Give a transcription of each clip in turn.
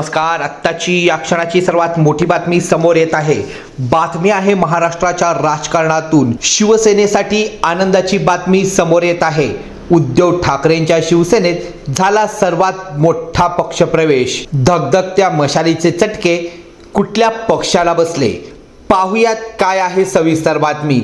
नमस्कार. आत्ताची या क्षणाची सर्वात मोठी बातमी समोर येत आहे. बातमी आहे महाराष्ट्राच्या राजकारणातून. शिवसेनेसाठी आनंदाची बातमी समोर येत आहे. उद्धव ठाकरेंच्या शिवसेनेत झाला सर्वात मोठा पक्षप्रवेश. धगधगत्या मशालीचे चटके कुठल्या पक्षाला बसले? पाहुयात काय आहे सविस्तर बातमी.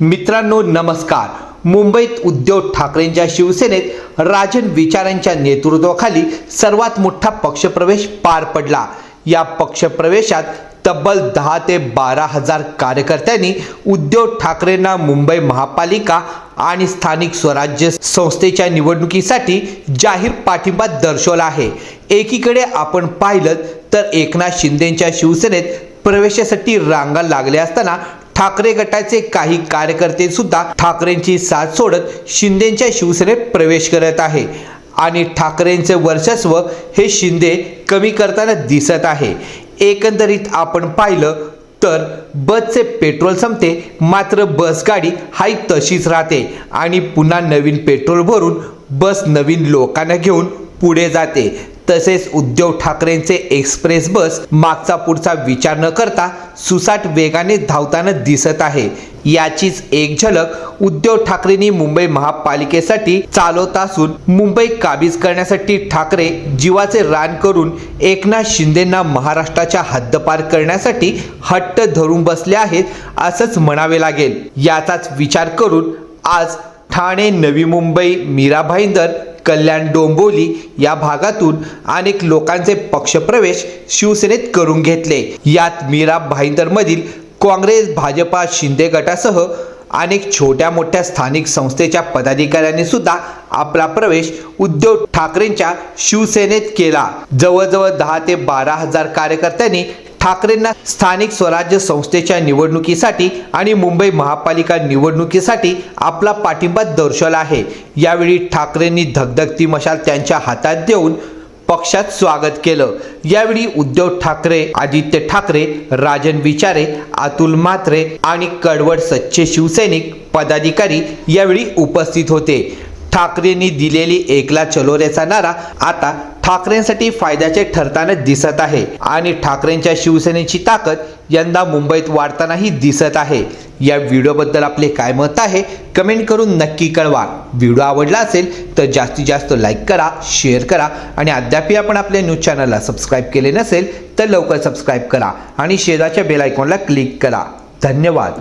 मित्रांनो नमस्कार. मुंबईत उद्धव ठाकरेंच्या शिवसेनेत राजन विचारांच्या नेतृत्वाखाली सर्वात मोठा पक्षप्रवेश पार पडला. या पक्षप्रवेशात तब्बल दहा ते बारा हजार कार्यकर्त्यांनी उद्धव ठाकरेंना मुंबई महापालिका आणि स्थानिक स्वराज्य संस्थेच्या निवडणुकीसाठी जाहीर पाठिंबा दर्शवला आहे. एकीकडे आपण पाहिलं तर एकनाथ शिंदेच्या शिवसेनेत प्रवेशासाठी रांगा लागल्या असताना ठाकरे गटाचे काही कार्यकर्ते सुद्धा ठाकरेंची साथ सोडत शिंदेच्या शिवसेनेत प्रवेश करत आहे. आणि ठाकरेंचे वर्चस्व हे शिंदे कमी करताना दिसत आहे. एकंदरीत आपण पाहिलं तर बसचे पेट्रोल संपते मात्र बस गाडी हाई तशीच राहते. आणि पुन्हा नवीन पेट्रोल भरून बस नवीन लोकांना घेऊन पुढे जाते. तसेच उद्धव ठाकरेंचे एक्सप्रेस बस मागचा पुढचा विचार न करता सुसाट वेगाने धावताना दिसत आहे. याचीच एक झलक उद्धव ठाकरेंनी मुंबई महापालिकेसाठी चालवत असून मुंबई काबीज करण्यासाठी ठाकरे जीवाचे रान करून एकनाथ शिंदेंना महाराष्ट्राच्या हद्दपार करण्यासाठी हट्ट धरून बसले आहेत असंच म्हणावे लागेल. याचाच विचार करून आज ठाणे नवी मुंबई मीरा भाईंदर कल्याण डोंबिवली या भागातून अनेक लोकांचे पक्षप्रवेश शिवसेनेत करून घेतले. यात मीरा भाईंदरमधील काँग्रेस भाजपा शिंदे गटासह अनेक छोट्या मोठ्या स्थानिक संस्थेच्या पदाधिकाऱ्यांनी सुद्धा आपला प्रवेश उद्धव ठाकरेंच्या शिवसेनेत केला. जवळजवळ दहा ते बारा हजार कार्यकर्त्यांनी ठाकरेंना स्थानिक स्वराज्य संस्थेच्या निवडणुकीसाठी आणि मुंबई महापालिका निवडणुकीसाठी आपला पाठिंबा दर्शवला आहे. यावेळी ठाकरेंनी धगधगती मशाल त्यांच्या हातात देऊन पक्षात स्वागत केलं. यावेळी उद्धव ठाकरे आदित्य ठाकरे राजन विचारे अतुल म्हात्रे आणि कडवड सच्चे शिवसैनिक पदाधिकारी यावेळी उपस्थित होते. ठाकरेंनी दिलेली एकला चलोरेचा नारा आता ठाकरेंसाठी फायद्याचे ठरताना दिसत आहे. आणि ठाकरेंच्या शिवसेनेची ताकद यंदा मुंबईत वाढतानाही दिसत आहे. या व्हिडिओबद्दल आपले काय मत आहे कमेंट करून नक्की कळवा. व्हिडिओ आवडला असेल तर जास्तीत जास्त लाईक करा शेअर करा आणि अद्यापही आपण आपल्या न्यूज चॅनलला सबस्क्राईब केले नसेल तर लवकर सबस्क्राईब करा आणि शेजारच्या बेल आयकॉनला क्लिक करा. धन्यवाद.